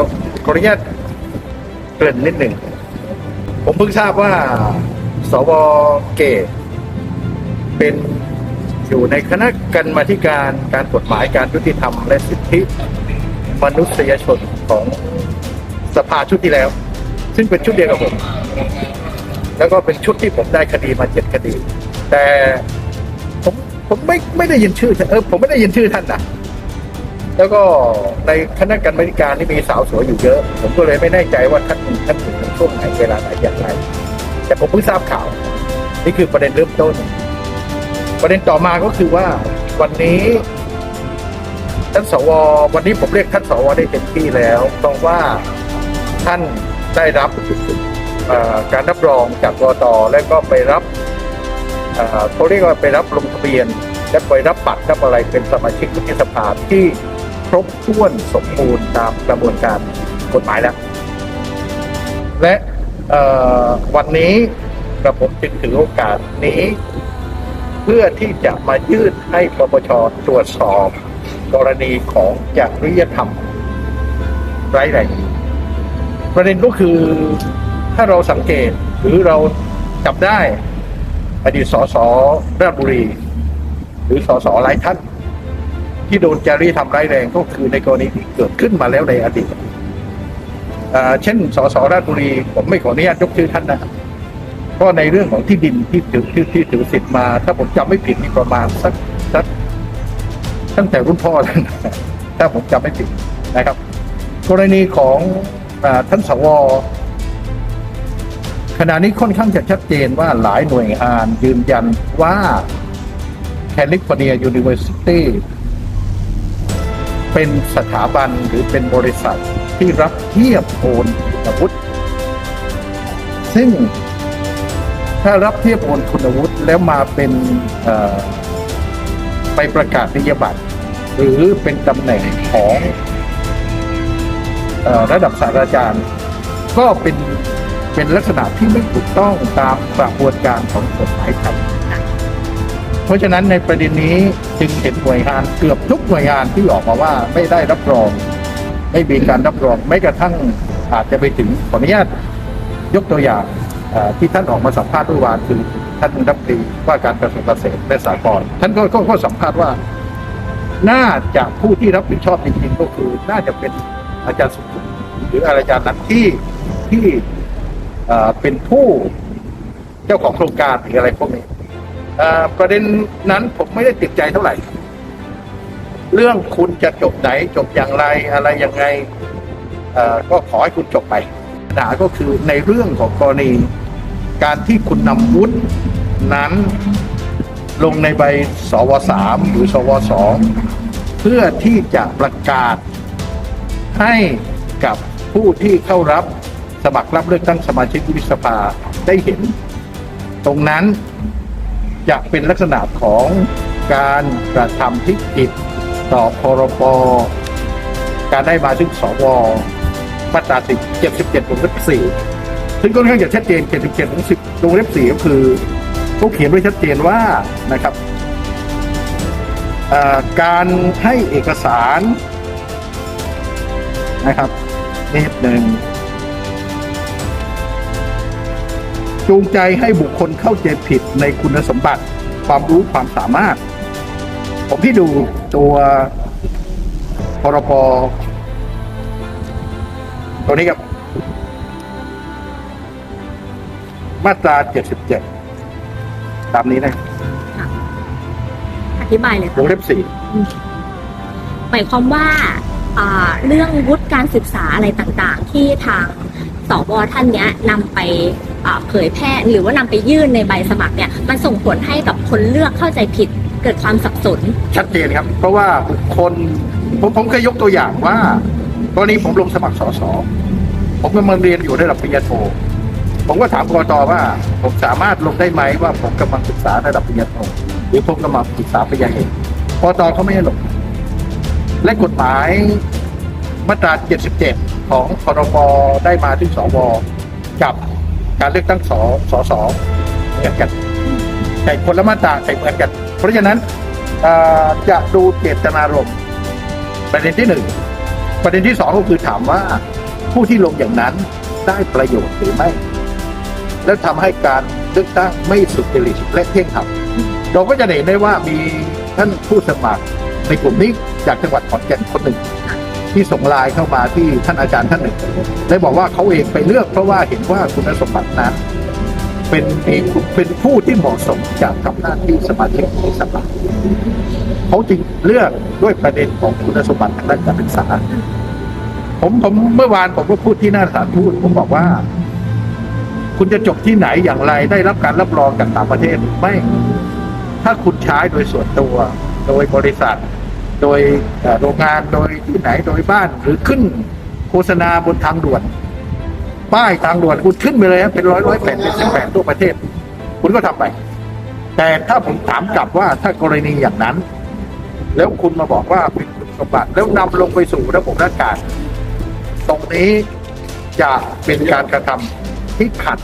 อขออนุญาตเกริ่นนิดหนึ่ง ผมเพิ่งทราบว่า สวเกตเป็นอยู่ในคณะกรรมาธิการการกฎหมายการยุติธรรม และสิทธิมนุษยชนของสภาชุดที่แล้ว ซึ่งเป็นชุดเดียวกับผม แล้วก็เป็นชุดที่ผมได้คดีมาเจ็ดคดี แต่ผมผมไม่ไม่ได้ยินชื่อเออผมไม่ได้ยินชื่อท่านนะ แล้วก็ในคณะกรรมาธิการนี่มีสาวสวยอยู่เยอะ ผมก็เลยไม่แน่ใจว่าท่านท่านอยู่ในช่วงไหนเวลาไหนอย่างไร แต่ผมเพิ่งทราบข่าว นี่คือประเด็นเริ่มต้น ประเด็นต่อมาก็คือว่าวันนี้ท่านสววันนี้ผมเรียกท่านสวได้เต็มที่แล้วเพราะว่าท่านได้รับการรับรองจากกตและก็ไปรับเอ่อเขาเรียกว่าไปรับลงทะเบียน และไปรับบัตรรับอะไรเป็นสมาชิกวุฒิสภาที่ ครบถ้วนสมบูรณ์ตามกระบวนการกฎหมายแล้ว และวันนี้กระผมจึงถือโอกาสนี้ เพื่อที่จะมายื่นให้ปปชตรวจสอบ กรณีของจริยธรรมไร้แรงประเด็นก็คือถ้าเราสังเกตหรือเราจับได้ อดีตสสราชบุรี หรือสสหลายท่าน ที่โดนจริยธรรมร้ายแรงก็คือในกรณีที่เกิดขึ้นมาแล้วในอดีตเช่นสสราชบุรี ผมไม่ขออนุญาตยกชื่อท่านนะครับก็ในเรื่องของที่ดินที่ถือที่ที่ถือสิทธิ์มา ถ้าผมจำไม่ผิดนี่ประมาณสักสักตั้งแต่รุ่นพ่อแล้วนถ้าผมจำไม่ผิดนะครับ กรณีของอท่านสวขณะนี้ค่อนข้างจะชัดเจนว่าหลายหน่วยงานยืนยันว่าแคลิฟอร์เนียยูนิเวอร์ซิตี้ เป็นสถาบันหรือเป็นบริษัทที่รับเทียบโอนอาวุธซึ่งถ้ารับเทียบโอนคุณวุฒิแล้วมาเป็นไปประกาศนียบัตร หรือเป็นตำแหน่งของอระดับศาสตราจารย์ ก็เป็นเป็นลักษณะที่ไม่ถูกต้องตามกระบวนการของกฎหมายครับ เพราะฉะนั้นในประเด็นนี้จึงเห็นหน่วยงานเกือบทุกหน่วยงานที่ออกมาว่าไม่ได้รับรอง ไม่มีการรับรองแม้กระทั่งอาจจะไปถึงขออนุญาตยกตัวอย่างที่ท่านออกมาสัมภาษณ์เมื่อวานคือท่านรัฐมนตรีว่าการกระทรวงเกษตรและสหกรณ์ท่านก็ก็ก็สัมภาษณ์ว่า น่าจะผู้ที่รับผิดชอบจริงๆก็คือ น่าจะเป็นอาจารย์สุขุมหรืออาจารย์นั้นที่ที่เป็นผู้เจ้าของโครงการหรืออะไรพวกนี้เประเด็นนั้นผมไม่ได้ติดใจเท่าไหร่ เรื่องคุณจะจบไหนจบอย่างไรอะไรยังไงก็ขอให้คุณจบไปปัญหาก็คือในเรื่องของกรณี การที่คุณนำวุฒินั้นลงในใบสวสามหรือสวสองเพื่อที่จะประกาศให้กับผู้ที่เข้ารับสมัครรับเลือกตั้งสมาชิกวุฒิสภาได้เห็น ตรงนั้น จะเป็นลักษณะของการกระทำที่ผิดต่อพรบการได้มาซึ่งสวมาตรา10 77วงเล็บ4ซึ่งค่อนข้างจะชัดเจน 77วง10วงเล็บ4ก็คือเขาเขียนไว้ชัดเจนว่านะครับการให้เอกสารนะครับนิดหนึ่ง จูงใจให้บุคคลเข้าใจผิดในคุณสมบัติ ความรู้ความสามารถ ผมที่ดูตัวพรปตัวนี้ครับ มาตรา 77 ตามนี้นะอธิบายเลยวค่ะงเล็บสี่หมายความว่าอ่าเรื่องวุฒิการศึกษาอะไรต่างๆ ที่ทางสวท่านเนี้ยนำไปอ่า เผยแพร่หรือว่านำไปยื่นในใบสมัครเนี่ยมันส่งผลให้กับคนเลือกเข้าใจผิดเกิดความสับสน ชัดเจนครับ เพราะว่าบุคคลผมผมเคยยกตัวอย่างว่ากรณีผมลงสมัครสสผมกำลังเรียนอยู่ระดับปริญญาโท ผมก็ถามกรตว่า ผมสามารถลงได้ไหมว่าผมกำลังศึกษาระดับปริญญาโทหรือผมกำลังศึกษาปริญญาเอกกรตเขาไม่ให้ลงและกฎหมายมาตรา 77 ของพรบได้มาที่สวกับ การเลือกตั้งสสสเหมือนกันแต่คนละมาตราแต่เหมือนกัน เพราะฉะนั้นจะดูเจตนารมณ์ประเด็นที่หนึ่งประเด็นที่สองก็คือถามว่าผู้ที่ลงอย่างนั้นได้ประโยชน์หรือไม่ และทำให้การเลือกตั้งไม่สุจริตและเที่ยงธรรมเราก็จะเห็นได้ว่ามีท่านผู้สมัครในกลุ่มนี้จากจังหวัดขอนแก่นคนหนึ่ง ที่ส่งไลน์เข้ามาที่ท่านอาจารย์ท่านหนึ่งได้บอกว่าเขาเองไปเลือกเพราะว่าเห็นว่าคุณสมบัตินั้นเป็นเป็นผู้ที่เหมาะสมจากทำหน้าที่สมาชิกในสภาเขาจึงเลือกด้วยประเด็นของคุณสมบัติทางด้านการศึกษา ผมผมเมื่อวานผมก็พูดที่หน้าสานทูตผมบอกว่า คุณจะจบที่ไหนอย่างไรได้รับการรับรองจากต่างประเทศไม่ ถ้าคุณใช้โดยส่วนตัวโดยบริษัท โดยโรงงานโดยที่ไหนโดยบ้านหรือขึ้นโฆษณาบนทางด่วน ป้ายทางด่วนคุณขึ้นไปเลยครับเป็นร้อยร้อยแผ่นเป็นสิบแผ่นทั่วประเทศ คุณก็ทำไป แต่ถ้าผมถามกลับว่าถ้ากรณีอย่างนั้น แล้วคุณมาบอกว่าเป็นคุณสมบัติแล้วนำลงไปสู่ระบบราชการ ตรงนี้จะเป็นการกระทำที่ขัด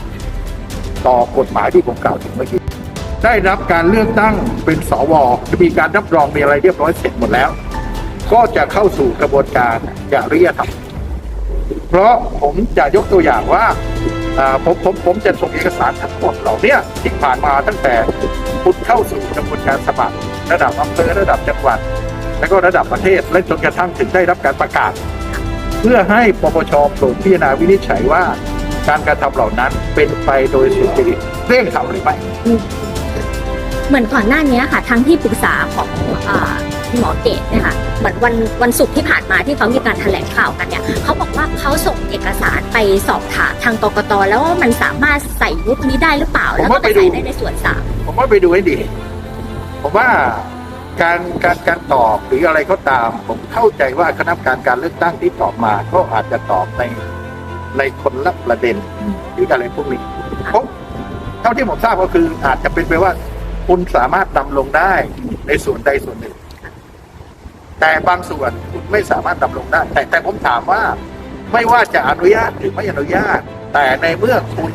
ต่อกฎหมายที่ผมกล่าวถึงเมื่อกี้ ได้รับการเลือกตั้งเป็นสวจะมีการรับรองมีอะไรเรียบร้อยเสร็จหมดแล้ว ก็จะเข้าสู่กระบวนการจริยธรรมเพราะผมจะยกตัวอย่างว่าผมผมผมจะส่งเอกสารทั้งหมดเหล่านี้ที่ผ่านมาตั้งแต่คุณเข้าสู่กระบวนการสมัคร ระดับอำเภอระดับจังหวัด และก็ระดับประเทศและจนกระทั่งถึงได้รับการประกาศ เพื่อให้ปปชโปรดพิจารณาวินิจฉัยว่า การกระทำเหล่านั้นเป็นไปโดยสุจริตเร่งทำหรือไม่ เหมือนก่อนหน้านี้ค่ะ ทั้งที่ปรึกษาของอ่าหมอเกตเนี่ยค่ะเหมือนวันวันศุกร์ที่ผ่านมาที่เขามีการแถลงข่าวกันเนี่ยเขาบอกว่าเขาส่งเอกสารไปสอบถามทางกกตแล้วว่ามันสามารถใส่ยุคนี้ได้หรือเปล่า แล้วก็ไปใส่ได้ในส่วนสามผมว่าไปดูให้ดี ผมว่าการการการตอบหรืออะไรก็ตาม ผมเข้าใจว่าคณะกรรมการการเลือกตั้งที่ตอบมาก็อาจจะตอบในในคนละประเด็นหรืออะไรพวกนี้เพราะเท่าที่ผมทราบก็คืออาจจะเป็นไปว่า คุณสามารถนำลงได้ในส่วนใดส่วนหนึ่ง แต่บางส่วนคุณไม่สามารถนำลงได้ แต่แต่ผมถามว่า ไม่ว่าจะอนุญาตหรือไม่อนุญาต แต่ในเมื่อคุณ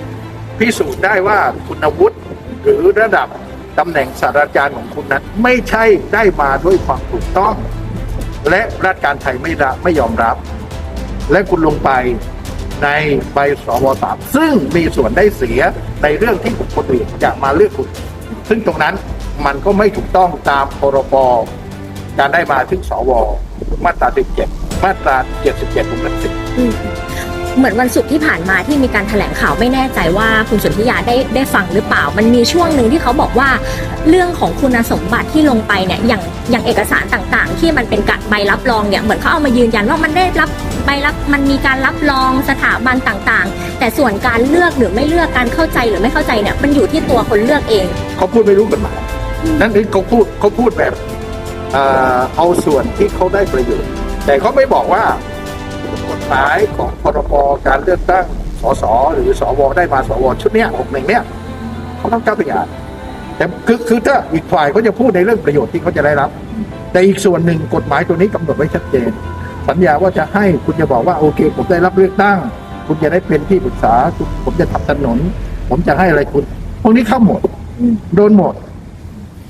พิสูจน์ได้ว่าคุณวุฒิหรือระดับตำแหน่งศาสตราจารย์ของคุณนั้น ไม่ใช่ได้มาด้วยความถูกต้อง และรัฐการไทยไม่รับไม่ยอมรับ และคุณลงไปในใบสวสามซึ่งมีส่วนได้เสียในเรื่องที่บุคคลอื่นจะมาเลือกคุณ ซึ่งตรงนั้นมันก็ไม่ถูกต้องตามพรบการได้มาถึงสวมาตรา17มาตรา77วงเล็บ10อืม เหมือนวันศุกร์ที่ผ่านมาที่มีการแถลงข่าวไม่แน่ใจว่าคุณสนธิยาได้ได้ฟังหรือเปล่า มันมีช่วงหนึ่งที่เขาบอกว่า เรื่องของคุณสมบัติที่ลงไปเนี่ยอย่างอย่างเอกสารต่างๆ ที่มันเป็นการใบรับรองเนี่ยเหมือนเขาเอามายืนยันว่ามันได้รับใบรับมันมีการรับรองสถาบันต่างๆ แต่ส่วนการเลือกหรือไม่เลือกการเข้าใจหรือไม่เข้าใจเนี่ยมันอยู่ที่ตัวคนเลือกเอง เขาพูดไม่รู้กฎหมายนั่นคือเขาพูดเขาพูดแบบเอาส่วนที่เขาได้ประโยชน์ แต่เขาไม่บอกว่า หมายของพรบการเลือกตั้งสสหรือสวได้มาสวชุดเนี้ยหกหนึ่งเนี้ยเขาต้องก้าวไปอ่าแต่คือคือถ้าอีกฝ่ายเขาจะพูดในเรื่องประโยชน์ที่เขาจะได้รับ แต่อีกส่วนหนึ่งกฎหมายตัวนี้กำหนดไว้ชัดเจน สัญญาว่าจะให้คุณจะบอกว่าโอเค ผมได้รับเลือกตั้ง คุณจะได้เป็นที่ปรึกษาผมจะทำถนน ผมจะให้อะไรคุณพวกนี้เข้าหมดโดนหมด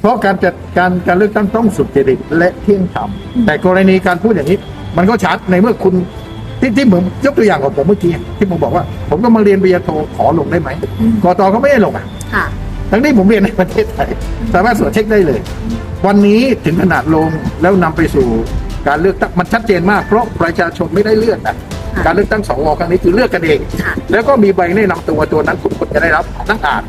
เพราะการจัดการการเลือกตั้งต้องสุจริตและเที่ยงธรรมแต่กรณีการพูดอย่างนี้ มันก็ชัดในเมื่อคุณ ที่ที่ผมยกตัวอย่างของผมเมื่อกี้ที่ผมบอกว่า ผมก็มาเรียนปริญญาโทขอลงได้ไหมอืมกตเขาไม่ให้ลงอะค่ะทั้งนี้ผมเรียนในประเทศไทยสามารถตรวจเช็คได้เลย วันนี้ถึงขนาดลงแล้วนำไปสู่การเลือกตั้งมันชัดเจนมากเพราะประชาชนไม่ได้เลือกนะค่ะการเลือกตั้งสวครั้งนี้คือเลือกกันเองค่ะแล้วก็มีใบแนะนำตัวตัวนั้นคุณควรจะได้รับนั่งอ่าน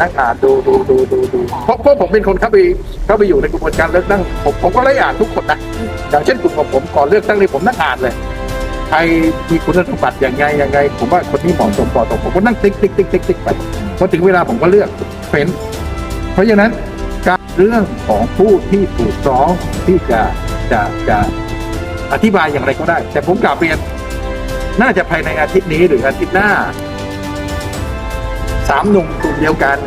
นั่งอ่านดูดูดูดูดูเพราะเพราะผมเป็นคนเข้าไปเข้าไปอยู่ในกระบวนการเลือกตั้งผมผมก็ไล่อ่านทุกคนนะอย่างเช่นกลุ่มของผมก่อนเลือกตั้งนี่ผมนั่งอ่านเลยใค รมีคุณสมบัติอย่างไงยังไง ผมว่าคนนี้เหมาะสมเหมาะสมผมก็นั่งติ๊กติ๊กติ๊กติ๊กติ๊กไปพอถึงเวลาผมก็เลือกเฟ้นเพราะฉะนั้นการเรื่องของผู้ที่ถูกร้องที่จะจะจะอธิบายอย่างไรก็ได้ แต่ผมกล่าวเรียน น่าจะภายในอาทิตย์นี้หรืออาทิตย์หน้าสามหนุ่มกลุ่มเดียวกัน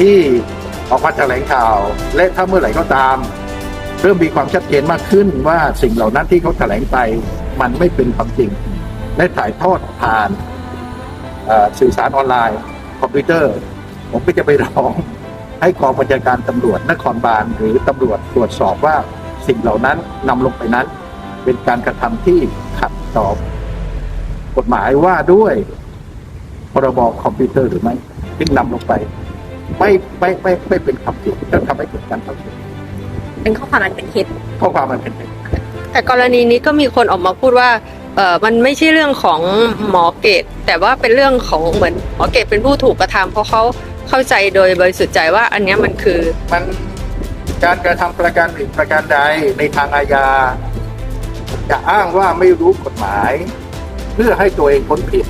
ที่ออกมาแถลงข่าว และถ้าเมื่อไหร่ก็ตาม เริ่มมีความชัดเจนมากขึ้นว่าสิ่งเหล่านั้นที่เขาแถลงไป มันไม่เป็นความจริงและถ่ายทอดผ่านเอ่อสื่อสารออนไลน์ คอมพิวเตอร์ ผมก็จะไปร้องให้กองบัญชาการตำรวจนครบาลหรือตำรวจตรวจสอบว่าสิ่งเหล่านั้นนำลงไปนั้น เป็นการกระทำที่ขัดต่อกฎหมายว่าด้วยพรบคอมพิวเตอร์หรือไม่จึงนำลงไป ไม่ไม่ไม่ไม่เป็นความผิดแล้วทำให้เกิดการทำผิดเป็นข้อความอันเป็นเท็จข้อความมันเป็นเท็จ แต่กรณีนี้ก็มีคนออกมาพูดว่าเออมันไม่ใช่เรื่องของหมอเกตแต่ว่าเป็นเรื่องของเหมือนหมอเกตเป็นผู้ถูกกระทำเพราะเขาเข้าใจโดยบริสุทธิ์ใจว่าอันเนี้ยมันคือ มันการกระทำประการหนึ่งประการใดในทางอาญาจะอ้างว่าไม่รู้กฎหมาย เพื่อให้ตัวเองพ้นผิด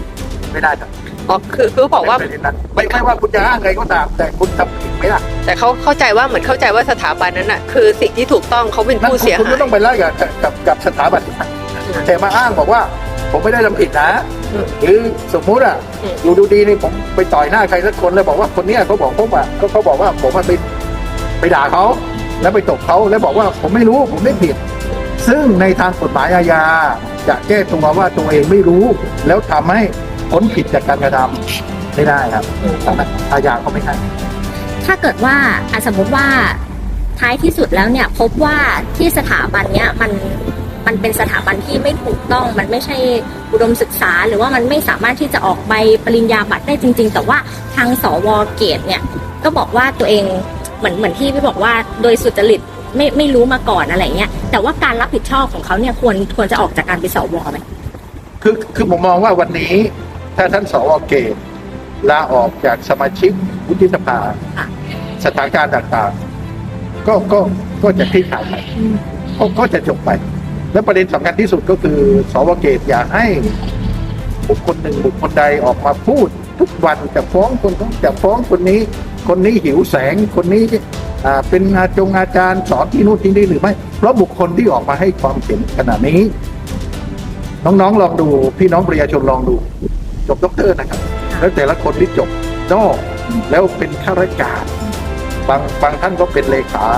ไม่ได้ครับ อ๋อคือคือบอกว่าไม่เป็นนั้นไม่ไม่ว่าคุณจะอ้างไงก็ตาม แต่คุณทำผิดไม่ได้แต่เขาเข้าใจว่าเหมือนเข้าใจว่าสถาบันนั้นน่ะ คือสิ่งที่ถูกต้องเขาเป็นนั่นผู้คุณเสียคุณหาไม่ยต้องไปไล่กับกับกับสถาบันนั้นแต่มาอ้างบอกว่า ผมไม่ได้ทำผิดนะอืมหรือสมมุติอะอืมอยู่ดูดีนี่ผมไปต่อยหน้าใครสักคนแล้วบอกว่าคนเนี้ยเขาบอกผมอะเขาเขาบอกว่าผมอะไปไปด่าเขาแล้วไปตบเขาแล้วบอกว่าผมไม่รู้ผมไม่ผิด ซึ่งในทางกฎหมายอาญาจะแก้ตัวว่าตัวเองไม่รู้ แล้วทำให้ พ้นผิดจากการกระทำไม่ได้ครับอาญาเขาไม่ให้ถ้าเกิดว่าอะสมมติว่าท้ายที่สุดแล้วเนี่ย พบว่าที่สถาบันเนี้ยมันมันเป็นสถาบันที่ไม่ถูกต้องมันไม่ใช่อุดมศึกษา หรือว่ามันไม่สามารถที่จะออกใบปริญญาบัตรได้จริง ๆ แต่ว่าทางสวเกตเนี่ย ก็บอกว่าตัวเองเหมือนเหมือนที่พี่บอกว่าโดยสุจริตไม่ไม่รู้มาก่อนอะไรเงี้ยแต่ว่าการรับผิดชอบของเขาเนี่ยควรควรจะออกจากการเป็นสวไหมคือคือผมมองว่าวันนี้ ถ้าท่านสวเกตลาออกจากสมาชิกวุฒิสภา สถานการณ์ต่างๆ ก็ก็ก็จะคลี่คลายไปก็ก็จะจบไป และประเด็นสำคัญที่สุดก็คือ สวเกตอย่าให้บุคคลหนึ่งบุคคลใดออกมาพูด ทุกวันจะฟ้องคนต้องจะฟ้องคนนี้ คนนี้หิวแสงคนนี้อ่าเป็นอาจงอาจารย์สอนที่นู่นที่นี่หรือไม่ เพราะบุคคลที่ออกมาให้ความเห็นขนาดนี้ น้องๆลองดูพี่น้องประชาชนลองดู จบด็อกเตอร์นะครับ แล้วแต่ละคนที่จบนอกแล้วเป็นข้าราชการบางบางท่านก็เป็นเลขา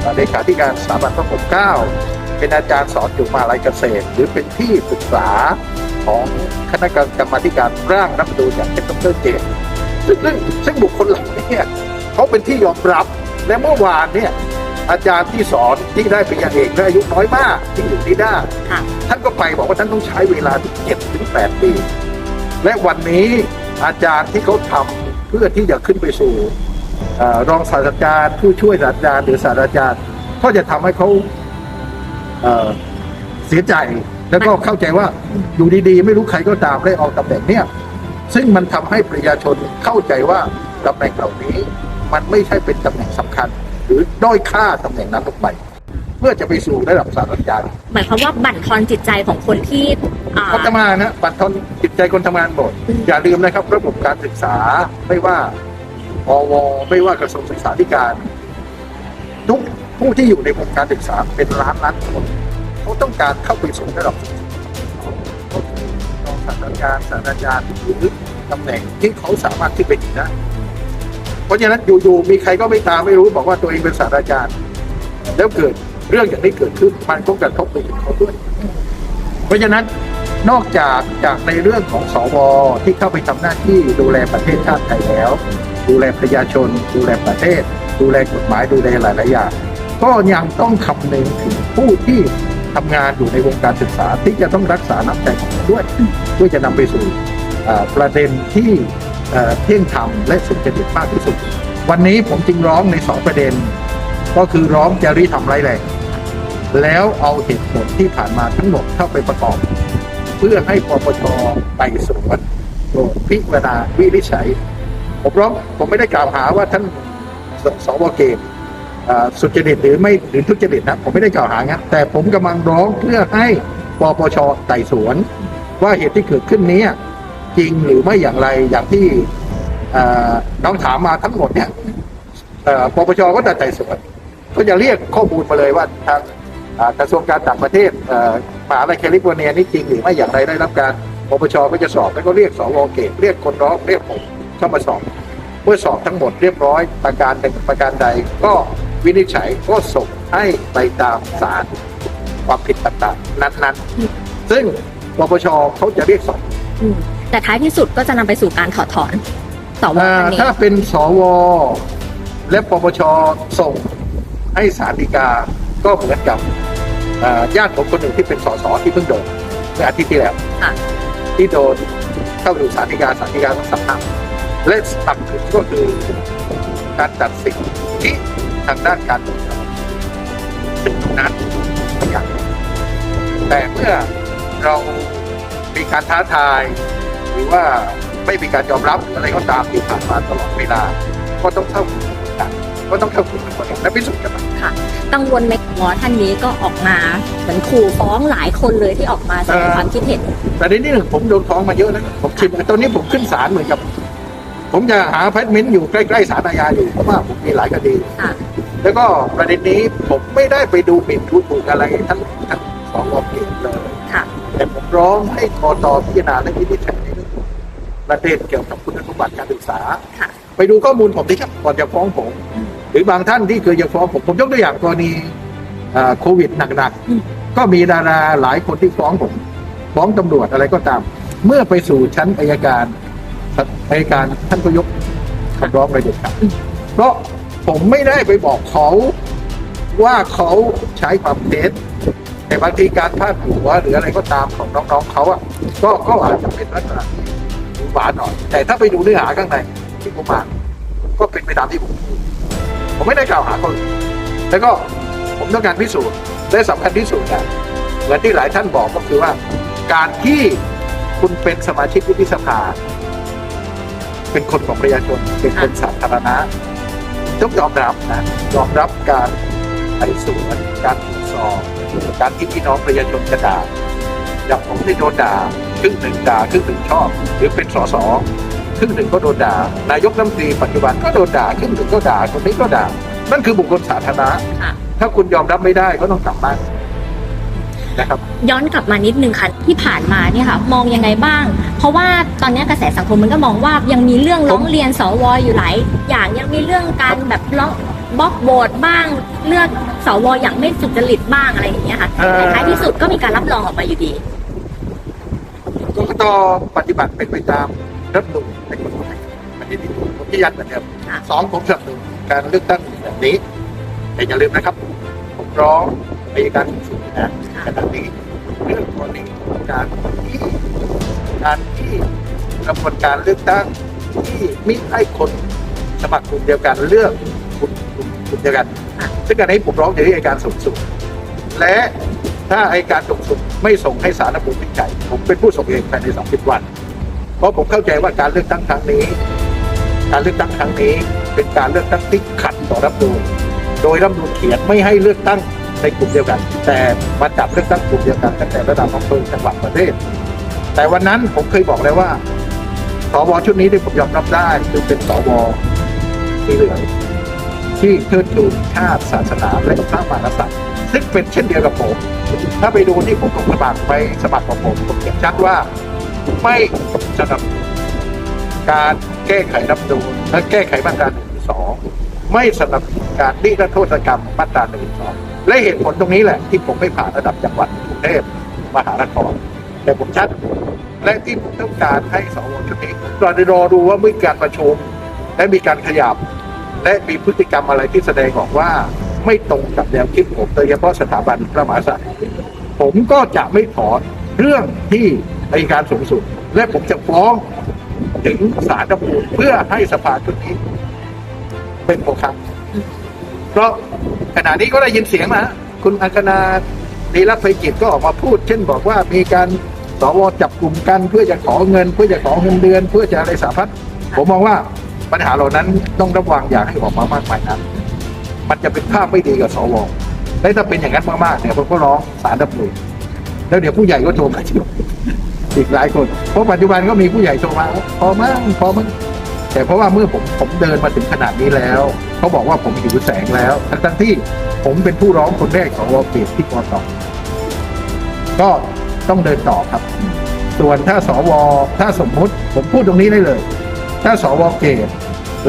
เอ่อเลขาธิการสถาบันพระปกเกล้าเป็นอาจารย์สอนอยู่มหาลัยเกษตร หรือเป็นที่ปรึกษาของคณะกรรมาธิการร่างรัฐธรรมนูญอย่างเช่นดรเจตซึ่งซึ่งซึ่งบุคคลเหล่านี้เนี่ยเขาเป็นที่ยอมรับและเมื่อวานเนี่ยอาจารย์ที่สอนที่ได้ปริญญาเอกและอายุน้อยมากที่อยู่ที่ด้าค่ะท่านก็ไปบอกว่าท่านต้องใช้เวลาถึงเจ็ดถึงแปดปี และวันนี้อาจารย์ที่เขาทำเพื่อที่จะขึ้นไปสู่รองศาสตราจารย์ผู้ช่วยศาสตราจารย์หรือศาสตราจารย์ ก็จะทำให้เขาเสียใจแล้วก็เข้าใจว่าอยู่ดีๆ ไม่รู้ใครก็ตามได้เอาตำแหน่งเนี่ยซึ่งมันทำให้ประชาชนเข้าใจว่าตำแหน่งเหล่านี้ มันไม่ใช่เป็นตำแหน่งสำคัญ หรือด้อยค่าตำแหน่งนั้นลงไป พื่อจะไปสู่ระดับศาสตราจารย์หมายความว่าบั่นทอนจิตใจของคนที่อ่าคนทำงานนะบัตรทอนจิตใจคนทำงานหมดอย่าลืมนะครับ ระบบการศึกษาไม่ว่าอวไม่ว่ากระทรวงศึกษาธิการ ทุกผู้ที่อยู่ในวงการศึกษาเป็นล้านล้านคนเขาต้องการเข้าไปสู่ระดับรองศาสตราจารย์ศาสตราจารย์หรือตำแหน่งที่เขาสามารถที่ไปถึงได้เพราะฉะนั้นอยู่ๆมีใครก็ไม่ตามไม่รู้บอกว่าตัวเองเป็นศาสตราจารย์ แล้วเกิด เรื่องอย่างนี้เกิดขึ้นมันก็กระทบไปถึงเขาด้วย เพราะฉะนั้นนอกจากจากในเรื่องของสวที่เข้าไปทำหน้าที่ดูแลประเทศชาติไทยแล้ว ดูแลประชาชน ดูแลประเทศ ดูแลกฎหมายดูแลหลายๆอย่างก็ยังต้องคำนึงถึงผู้ที่ทำงานอยู่ในวงการศึกษาที่จะต้องรักษาน้ำใจของเขาด้วยเพื่อจะนำไปสู่เอ่อประเด็นที่เอ่อเที่ยงธรรมและสุจริตมากที่สุด วันนี้ผมจึงร้องในสองประเด็น ก็คือร้องจริยธรรมร้แรงแล้วเอาเหตุผลที่ผ่านมาทั้งหมดเข้าไปประกอบ เพื่อให้ปปชไต่สวนโปรดพิจารณาวินิจฉัย ผมร้องผมไม่ได้กล่าวหาว่าท่านสสวเกตสุจริตหรือไม่หรือทุจริตนะผมไม่ได้กล่าวหางั้นแต่ผมกำลังร้องเพื่อให้ปปชไต่สวน ว่าเหตุที่เกิดขึ้นนี้จริงหรือไม่อย่างไรอย่างที่น้องถามมาทั้งหมดเนี่ยปปชก็จะไต่สวน ก็จะเรียกข้อมูลมาเลยว่าทางอ่ากระทรวงการต่างประเทศเอ่อมหาวิทยาลัยแคลิฟอร์เนียนี่จริงหรือไม่อย่างไรได้รับการปปชก็จะสอบแล้วก็เรียกสวเกตเรียกคนร้องเรียกผมเข้ามาสอบ เมื่อสอบทั้งหมดเรียบร้อยประการหนึ่งประการใดก็วินิจฉัยก็ส่งให้ไปตามศาลความผิดต่างๆ นั้นๆ ซึ่งปปชเขาจะเรียกสอบอืมแต่ท้ายที่สุดก็จะนำไปสู่การถอดถอนสวอ่าท่านนี้ถ้าเป็นสวและปปชส่ง ให้ศาลฎีกาก็เหมือนกับเอ่อญาติผมคนหนึ่งที่เป็นสสที่เพิ่งโดนเมื่ออาทิตย์ที่แล้วค่ะที่โดนเข้าดูสารดีกาสารดีกาต้องสัมภาษณ์และตัดสินก็คือการตัดสินที่ทางด้านการปกครองถึงตรงนั้นไม่อยากแต่เมื่อเรามีการท้าทาย หรือว่าไม่มีการยอมรับอะไรก็ตามที่ผ่านมาตลอดเวลา ก็ต้องเข้าสู่กระบวน การก็ต้องเข้าสู่กระบวนการและพิสูจน์กันมากังวลไหมหมอท่านนี้ก็ออกมาเหมือนขู่ฟ้องหลายคนเลยที่ออกมาแสดงความคิดเห็นแต่ในนี้หนึ่งผมโดนฟ้องมาเยอะแล้วผมชินตอนนี้ผมขึ้นศาลเหมือนกับ ผมจะหาแพทเมนต์อยู่ใกล้ๆศาลอาญาอยู่เพราะว่าผมมีหลายคดีค่ะแล้วก็ประเด็นนี้ผมไม่ได้ไปดูหมิ่นดูถูกอะไรทั้งทั้งสองวเกียรเลยค่ะแต่ผมร้องให้กตพิจารณาและวินิจฉัยในเรื่องประเด็นเกี่ยวกับคุณสมบัติการศึกษาค่ะไปดูข้อมูลผมที่ครับก่อนจะฟ้องผมอืม หรือบางท่านที่เคยจะฟ้องผมผมยกตัวอย่างกรณีโควิดหนักๆก็มีดาราหลายคนที่ฟ้องผมฟ้องตำรวจอะไรก็ตาม เมื่อไปสู่ชั้นอายการอายการท่านก็ยกคำร้องไปเด็ดขาดเพราะผมไม่ได้ไปบอกเขาว่าเขาใช้ความเท็จแต่บางทีการพาดหัวหรืออะไรก็ตามของน้องๆเขาอะก็ก็อาจจะเป็นลักษณะหวานหน่อย แต่ถ้าไปดูเนื้อหาข้างในที่ผมอ่านก็เป็นไปตามที่ผมพูด ผมไม่ได้กล่าวหาคนแล้วก็ผมต้องการพิสูจน์และสำคัญที่สุดนะเหมือนที่หลายท่านบอกก็คือว่า การที่คุณเป็นสมาชิกวุฒิสภา เป็นคนของประชาชนเป็นคนสาธารณะต้องยอมรับนะยอมรับการไต่สวนการตรวจสอบการที่พี่น้องประชาชนจะด่าอย่างผมที่โดนด่าครึ่งหนึ่งด่าครึ่งหนึ่งชอบ หรือเป็นสส รึ่งหนึ่งก็โดนด่า นายกรัฐมนตรีปัจจุบันก็โดนด่าครึ่งหนึ่งก็ด่าคนนี้ก็ด่า นั่นคือบุคคลสาธารณะค่ะถ้าคุณยอมรับไม่ได้ก็ต้องกลับบ้านนะครับย้อนกลับมานิดนึงค่ะที่ผ่านมาเนี่ยค่ะมองยังไงบ้าง เพราะว่าตอนนี้กระแสสังคมมันก็มองว่ายังมีเรื่องร้องเรียนสวอยู่หลายอย่างยังมีเรื่องการแบบร้องบล็อกโบดบ้าง เลือกสวอย่างไม่สุจริตบ้างอะไรอย่างเงี้ยค่ะเอ่อแต่ท้ายที่สุดก็มีการรับรองออกมาอยู่ดีกกตปฏิบัติเป็นไปตามรัฐธรรมนูญ ที่ผมที่ยันเหมือนเดิมค่ะสองผมสนับสนุนการเลือกตั้งแบบนี้ แต่อย่าลืมนะครับ ผมร้องอายการสูงสุดนะขณะนี้เรื่องกรณีการที่การที่กระบวนการเลือกตั้งที่มิให้คนสมัครกลุ่มเดียวกันเลือกกลุ่มกลุ่มกลุ่มเดียวกันค่ะซึ่งการนี้ผมร้องถึงอายการสูงสุด และถ้าอายการสูงสุดไม่ส่งให้สารรัฐธรรมนูญวินิจฉัยผมเป็นผู้ส่งเองภายใน 30 วัน เพราะผมเข้าใจว่าการเลือกตั้งครั้งนี้ การเลือกตั้งครั้งนี้ เป็นการเลือกตั้งที่ขัดต่อรัฐธรรมนูญโดยรัฐธรรมนูญเขียนไม่ให้เลือกตั้งในกลุ่มเดียวกัน แต่มาจับเลือกตั้งกลุ่มเดียวกันตั้งแต่ระดับอำเภอจังหวัดประเทศ แต่วันนั้นผมเคยบอกแล้วว่าสวชุดนี้ที่ผมยอมรับได้คือเป็นสวสีเหลืองที่เทิดทูนชาติศาสนาและพระมหากษัตริย์ซึ่งเป็นเช่นเดียวกับผม ถ้าไปดูที่ผมลงสมัครไปสมัครของผมผมเขียนชัดว่าไม่สนับสนุน การแก้ไขรัฐธรรมนูและแก้ไขมาตราหนึ่งสองไม่สนับสนุนการนิรโทษกรรมมาตราหนึ่งสองและเหตุผลตรงนี้แหละ ที่ผมไม่ผ่านระดับจังหวัดกรุงเทพมหานครแต่ผมชัดและที่ผมต้องการให้สวชุดนี้รอรอดูว่าเมื่อการประชุมและมีการขยับ และมีพฤติกรรมอะไรที่แสดงออกว่าไม่ตรงกับแนวคิดผมโดยเฉพาะสถาบันพระมหากษัตริย์ผมก็จะไม่ถอนเรื่องที่อัยการสูงสุด และผมจะฟ้อง ถึงศาลรัฐมนูญเพื่อให้สภาชุดนี้เป็นโมฆะเพราะขณะนี้ก็ได้ยินเสียงนะคุณอังคณาดีรักไฟกิจก็ออกมาพูด เช่นบอกว่ามีการสวจับกลุ่มกันเพื่อจะขอเงิน เพื่อจะขอเงินเดือน เพื่อจะอะไรสารพัดผมมองว่าปัญหาเหล่านั้นต้องระวังอย่าให้ออกมามากมายนักมันจะเป็นภาพไม่ดีกับสวและถ้าเป็นอย่างนั้นมากๆเนี่ยผมก็ร้องสารรัฐธรรมนูญแล้วเดี๋ยวผู้ใหญ่ก็โทรมาที่ อีกหลายคน เพราะปัจจุบันก็มีผู้ใหญ่โทรมาพอมั้งพอมั้งแต่เพราะว่าเมื่อผมผมเดินมาถึงขนาดนี้แล้วเขาบอกว่าผมหิวแสงแล้วทั้งที่ผมเป็นผู้ร้องคนแรกของวอเกตที่กตก็ต้องเดินต่อครับ ส่วนถ้าสวถ้าสมมุติผมพูดตรงนี้ได้เลย ถ้าสวเกต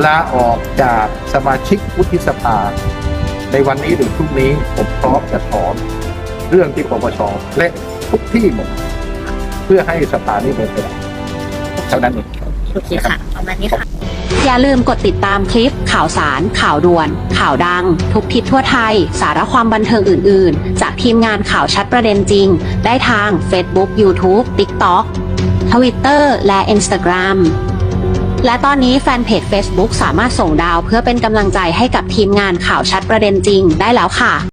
ลาออกจากสมาชิกวุฒิสภา ในวันนี้หรือพรุ่งนี้ผมพร้อมจะถอนเรื่องที่ปปชและทุกที่หมด เพื่อให้สภานี้เป็นไปได้เท่านั้นเองโอเคค่ะประมาณนี้ค่ะ อย่าลืมกดติดตามคลิป ข่าวสาร ข่าวด่วน ข่าวดัง ทุกทิศทั่วไทย สาระความบันเทิงอื่น ๆ จากทีมงานข่าวชัดประเด็นจริง ได้ทาง Facebook YouTube TikTok Twitter และ Instagram และตอนนี้แฟนเพจ Facebook สามารถส่งดาวเพื่อเป็นกำลังใจให้กับทีมงานข่าวชัดประเด็นจริงได้แล้วค่ะ